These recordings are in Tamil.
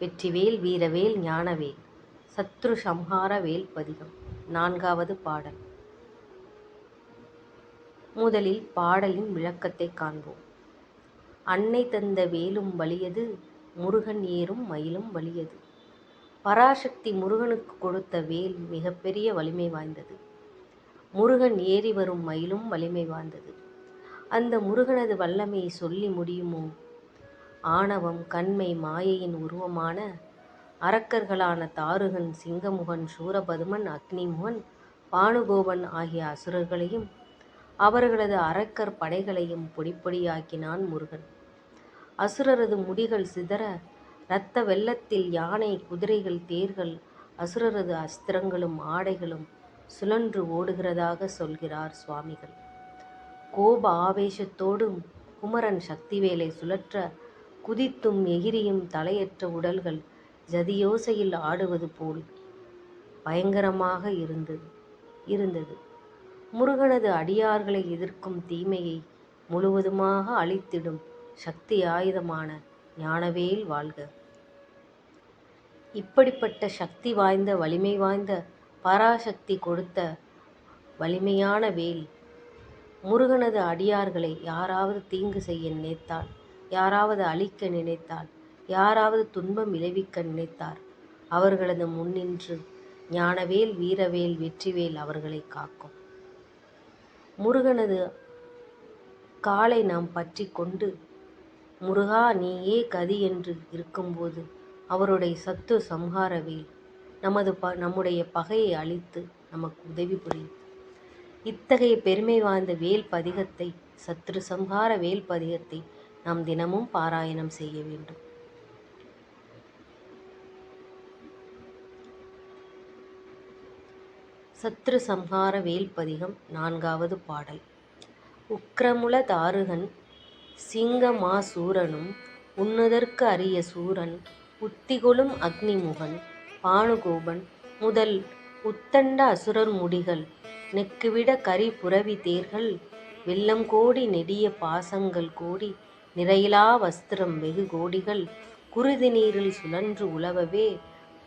வெற்றிவேல் வீரவேல் ஞானவேல். சத்ரு சம்ஹார வேல் பதிகம். நான்காவது பாடல். முதலில் பாடலின் விளக்கத்தை காண்போம். அன்னை தந்த வேலும் வலியது முருகன் ஏறும் மயிலும் வலியது. பராசக்தி முருகனுக்கு கொடுத்த வேல் மிகப்பெரிய வலிமை வாய்ந்தது. முருகன் ஏறி வரும் மயிலும் வலிமை வாய்ந்தது. அந்த முருகனது வல்லமையை சொல்லி முடியுமோ? ஆணவம் கண்மை மாயையின் உருவமான அரக்கர்களான தாருகன் சிங்கமுகன் சூரபதுமன் அக்னிமுகன் பானுகோபன் ஆகிய அசுரர்களையும் அவர்களது அரக்கர் படைகளையும் பொடிப்பொடியாக்கினான் முருகன். அசுரரது முடிகள் சிதற இரத்த வெள்ளத்தில் யானை குதிரைகள் தேர்கள் அசுரரது அஸ்திரங்களும் ஆடைகளும் சுழன்று ஓடுகிறதாக சொல்கிறார் சுவாமிகள். கோப ஆவேசத்தோடும் குமரன் சக்திவேலை சுழற்ற குதித்தும் எகிரியும் தலையற்ற உடல்கள் ஜதியோசையில் ஆடுவது போல் பயங்கரமாக இருந்தது இருந்தது. முருகனது அடியார்களை எதிர்க்கும் தீமையை முழுவதுமாக அழித்திடும் சக்தி ஆயுதமான ஞானவேல் வாழ்க. இப்படிப்பட்ட சக்தி வாய்ந்த வலிமை வாய்ந்த பராசக்தி கொடுத்த வலிமையான வேல் முருகனது அடியார்களை யாராவது தீங்கு செய்ய நினைத்தால் யாராவது அழிக்க நினைத்தால் யாராவது துன்பம் விளைவிக்க நினைத்தார் அவர்களது முன்னின்று ஞானவேல் வீரவேல் வெற்றிவேல் அவர்களை காக்கும். முருகனது காலை நாம் பற்றி கொண்டு முருகா நீயே கதி என்று இருக்கும்போது அவருடைய சத்து சம்ஹாரவேல் நமது ப நம்முடைய பகையை அழித்து நமக்கு உதவி புரியும். இத்தகைய பெருமை வாய்ந்த வேல் பதிகத்தை சத்ரு சம்ஹார வேல் பதிகத்தை நாம் தினமும் பாராயணம் செய்ய வேண்டும். சத்ரு சம்ஹார வேல்பதிகம் நான்காவது பாடல். உக்ரமுல தாருகன் சிங்கமாசூரனும் உண்ணுதற்கு அரிய சூரன் உத்திகொளும் அக்னிமுகன் பானுகோபன் முதல் உத்தண்ட அசுரர் முடிகள் நெக்குவிட கரி புறவி தேர்கள் வெள்ளம் கோடி நெடிய பாசங்கள் கோடி நிறையிலா வஸ்திரம் வெகு கோடிகள் குருதி நீரில் சுழன்று உலவவே.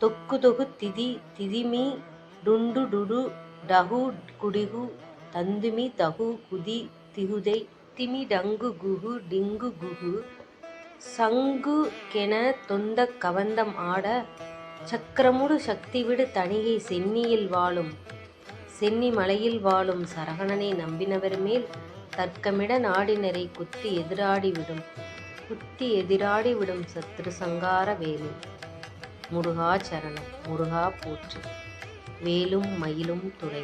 தொக்கு தொகு திதி திதிமி டுண்டு டுடு டகு குடிகு தந்துமி தகு குதி திகுதை திமி டங்கு குகு டிங்கு குகு. சங்கு கென தொந்த கவந்தம் ஆட சக்கரமுடு சக்திவிடு தணிகை சென்னியில் வாழும். சென்னி மலையில் வாழும் சரகணனை நம்பினவர் மேல் தர்க்கமிட நாடினரை குத்தி எதிராடி விடும் குத்தி எதிராடி விடும் சத்ரு சங்கார வேலு. முருகா சரணம் முருகா போற்று. வேலும் மயிலும் துளை